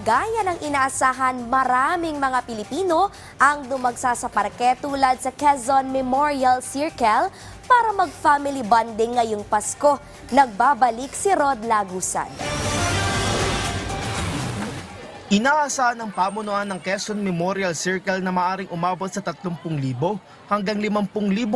Gaya ng inaasahan, maraming mga Pilipino ang dumagsa sa parke tulad sa Quezon Memorial Circle para mag-family bonding ngayong Pasko. Nagbabalik si Rod Lagusan. Inaasahan ng pamunuan ng Quezon Memorial Circle na maaring umabot sa 30,000 hanggang 50,000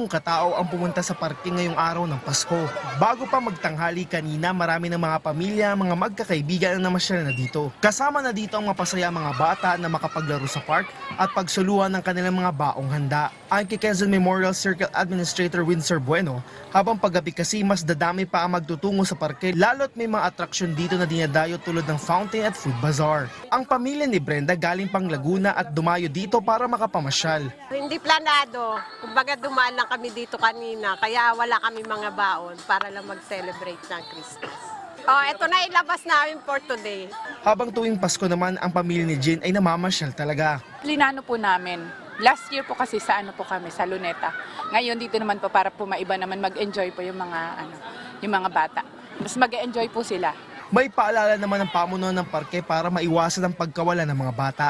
katao ang pumunta sa parke ngayong araw ng Pasko. Bago pa magtanghali kanina, marami ng mga pamilya, mga magkakaibigan ang namasyal na dito. Kasama na dito ang mapasaya mga bata na makapaglaro sa park at pagsuluhan ng kanilang mga baong handa. Kay Quezon Memorial Circle Administrator Windsor Bueno, habang paggabi kasi mas dadami pa ang magtutungo sa parke lalo't may mga atraksyon dito na dinadayo tulad ng fountain at food bazaar. Ang pamilya ni Brenda galing pang Laguna at dumayo dito para makapamasyal. Hindi planado. Kumbaga dumaan lang kami dito kanina, kaya wala kami mga baon para lang mag-celebrate ng Christmas. Oh, eto na ilabas namin for today. Habang tuwing Pasko naman ang pamilya ni Jane ay namamasyal talaga. Plinano po namin. Last year po kasi sa ano po kami, sa Luneta. Ngayon dito naman po para po maiba naman mag-enjoy po yung mga ano, yung mga bata. Mas mag-enjoy po sila. May paalala naman ng pamunuan ng parke para maiwasan ang pagkawala ng mga bata.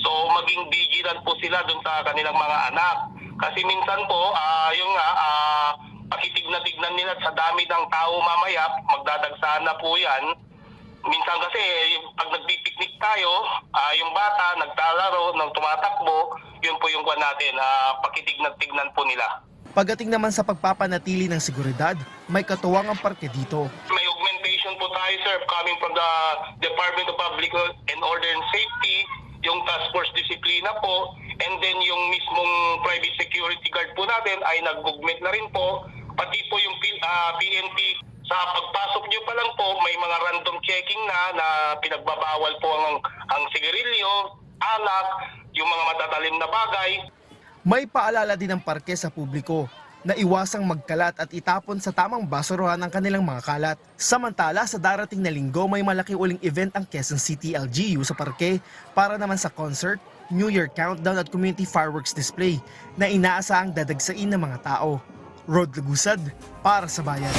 So maging vigilant po sila dun sa kanilang mga anak. Kasi minsan po, ah yung nga, ah, pakitig na tignan nila sa dami ng tao mamaya, magdadagsahan na po yan. Minsan kasi, pag nagpipiknik tayo, ah yung bata, naglalaro, nang tumatakbo, yun po yung kwan natin, ah, pakitig na tignan po nila. Pagdating naman sa pagpapanatili ng seguridad, may katuwang ang parke dito. Tayo, sir, coming from the Department of Public and Order and Safety, yung Task Force Disiplina po, and then yung mismong private security guard po natin ay nag-augment na rin po, pati po yung P- ah, PNP. Sa pagpasok nyo pa lang po, may mga random checking na na pinagbabawal po ang, ang sigarilyo, alak, yung mga matatalim na bagay, May paalala din ng parke sa publiko na iwasang magkalat at itapon sa tamang basurahan ang kanilang mga kalat. Samantala, sa darating na linggo, may malaki uling event ang Quezon City LGU sa parke para naman sa concert, New Year countdown at community fireworks display na inaasahang dadagsain ng mga tao. Rod Lagusad para sa bayan.